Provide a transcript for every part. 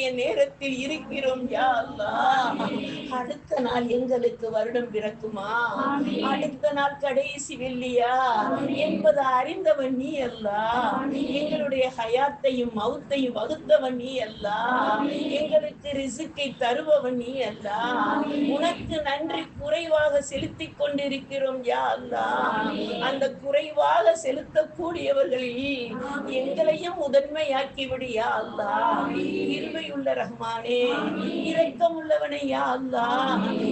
நாளைய நேரத்தில் இருக்கிறோம் யா அடுத்த நாள் எங்களுக்கு வருடம் பிறக்குமா? அடுத்த நாள் கடைசி வெள்ளியா? என்பதை அறிந்தவன் நீ அல்லா. எங்களுடைய ஹயாத்தையும் மௌத்தையும் வகுத்தவன் நீ அல்லா. எங்களுக்கு ரிசுக்கை தருபவன் நீ அல்லா. உனக்கு நன்றி குறைவாக செலுத்திக் கொண்டிருக்கிறோம் யா அல்லா அந்த குறைவாக செலுத்தக்கூடியவர்களில் எங்களையும் முதன்மையாக்கி விடு யா அல்லா இருமையுள்ள ரஹ்மானே. இரக்கம் உள்ளவனை யா அல்லா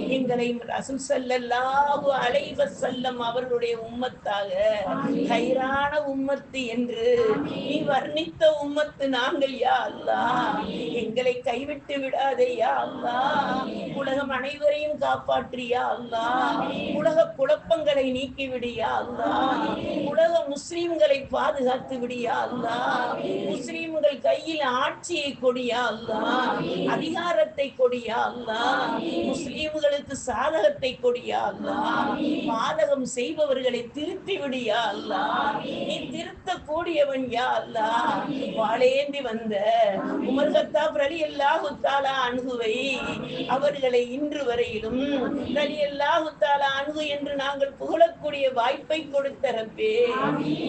எங்களை ரசூல் ஸல்லல்லாஹு அலைஹி வஸல்லம் அவர்களுடைய உம்மத்தாக கைரான உம்மத்து என்று நீ வர்ணித்த உம்மத்து நாங்கள் யா அல்லாஹ். எங்களை கைவிட்டு விடாதே யா அல்லாஹ். உலகம் அனைவரையும் காப்பாற்றியா அல்லாஹ். உலக குழப்பங்களை நீக்கி விடியா அல்லாஹ். உலக முஸ்லிம்களை பாதுகாத்து விடியா அல்லாஹ். முஸ்லிம்கள் கையில் ஆட்சியை கொடியா அல்லாஹ். அதிகாரத்தை கொடியா முஸ்லிம்களுக்கு சாதகத்தை கொடியா அல்லாஹ். பாதகம் செய்பவர்களை திருத்தி விடியா அல்லாஹ். நீ கூடியவன் யா அல்லாஹ். வாழேந்தி வந்த உமர் கத்தாப் ரலி அல்லாஹு தாலா அணுகுவை அவர்களை இன்று வரையிலும் ரலி அல்லாஹு தாலா அணுகு என்று நாங்கள் புகழக்கூடிய வாய்ப்பை கொடுத்த ரப்பே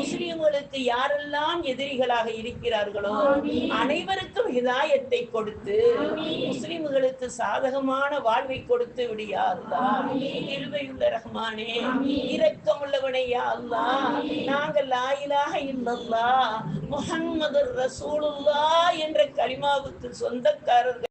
முஸ்லிம்களுக்கு யாரெல்லாம் எதிரிகளாக இருக்கிறார்களோ அனைவருக்கும் இதாயத்தை கொடுத்து முஸ்லிம்களுக்கு சாதகமான வாழ்வை கொடுத்து விடியா அல்லாஹ். இருவையுள்ள ரஹ்மானே இரக்கம் யா அல்லாஹ். நாங்கள் ஆயிலாக இல்லை இல்லல்லாஹ் முஹம்மது ரசூலுல்லாஹ் என்ற கலிமாவுக்கு சொந்தக்காரர்கள்